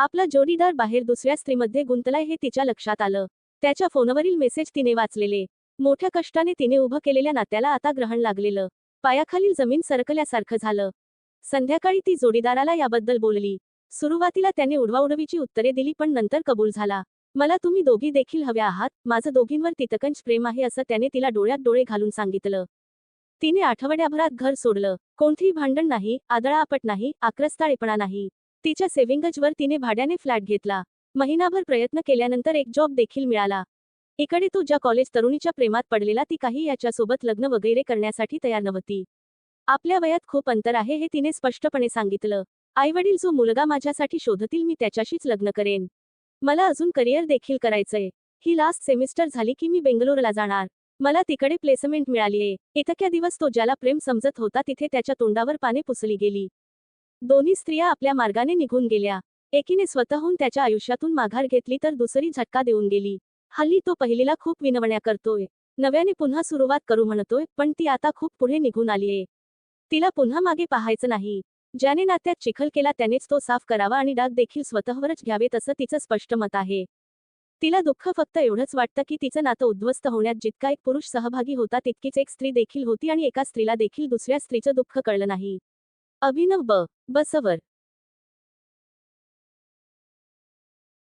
आपला जोडीदार बाहेर दुसऱ्या स्त्रीमध्ये गुंतलाय हे तिच्या लक्षात आलं. त्याच्या फोनवरील मेसेज तिने वाचलेले. मोठ्या कष्टाने तिने उभं केलेल्या नात्याला आता ग्रहण लागलेलं. पायाखालील जमीन सरकल्यासारखं झालं. संध्याकाळी ती जोडीदाराला याबद्दल बोलली. सुरुवातीला त्याने उडवाउडवीची उत्तरे दिली पण नंतर कबूल झाला. मला तुम्ही दोघी देखील हव्या आहात. माझं दोघींवर तितकंच प्रेम आहे असं त्याने तिला डोळ्यात डोळे घालून सांगितलं. तिने आठवड्याभरात घर सोडलं. कोणतीही भांडण नाही आदळापट नाही आक्रस्ताळेपणा नाही. तिच्या सेव्हिंगजवर तिने भाड्याने फ्लॅट घेतला. महिनाभर प्रयत्न केल्यानंतर एक जॉब देखील मिळाला. इकडे तो ज्या कॉलेज तरुणीच्या प्रेमात पडलेला ती काही याच्यासोबत लग्न वगैरे करण्यासाठी तयार नव्हती. आपल्या वयात खूप अंतर आहे हे तिने स्पष्टपणे सांगितलं. आईवडील जो मुलगा माझ्यासाठी शोधतील मी त्याच्याशीच लग्न करेन. मला अजून करिअर देखील करायचंय. ही लास्ट सेमिस्टर झाली की मी बेंगलोरला जाणार. मला तिकडे प्लेसमेंट मिळालीये. इतक्या दिवस तो ज्याला प्रेम समजत होता तिथे त्याच्या तोंडावर पाने पुसली गेली. दोन्ही स्त्रिया आपल्या मार्गाने निघून गेल्या. एकीने स्वतःहून त्याच्या आयुष्यातून माघार घेतली तर दुसरी झटका देऊन गेली. हल्ली तो पहिलीला खूप विनवण्या करतोय. नव्याने पुन्हा सुरुवात करू म्हणतोय पण ती आता खूप पुढे निघून आलीये. तिला पुन्हा मागे पाहायचं नाही. ज्याने नात्यात चिखल केला त्यानेच तो साफ करावा आणि डाग देखील स्वतःवरच घ्यावेत असं तिचं स्पष्ट मत आहे. तिला दुःख फक्त एवढंच वाटतं की तिचं नातं उद्ध्वस्त होण्यात जितका एक पुरुष सहभागी होता तितकीच एक स्त्री देखील होती आणि एका स्त्रीला देखील दुसऱ्या स्त्रीचं दुःख कळलं नाही. अभिनव ब. बसवर.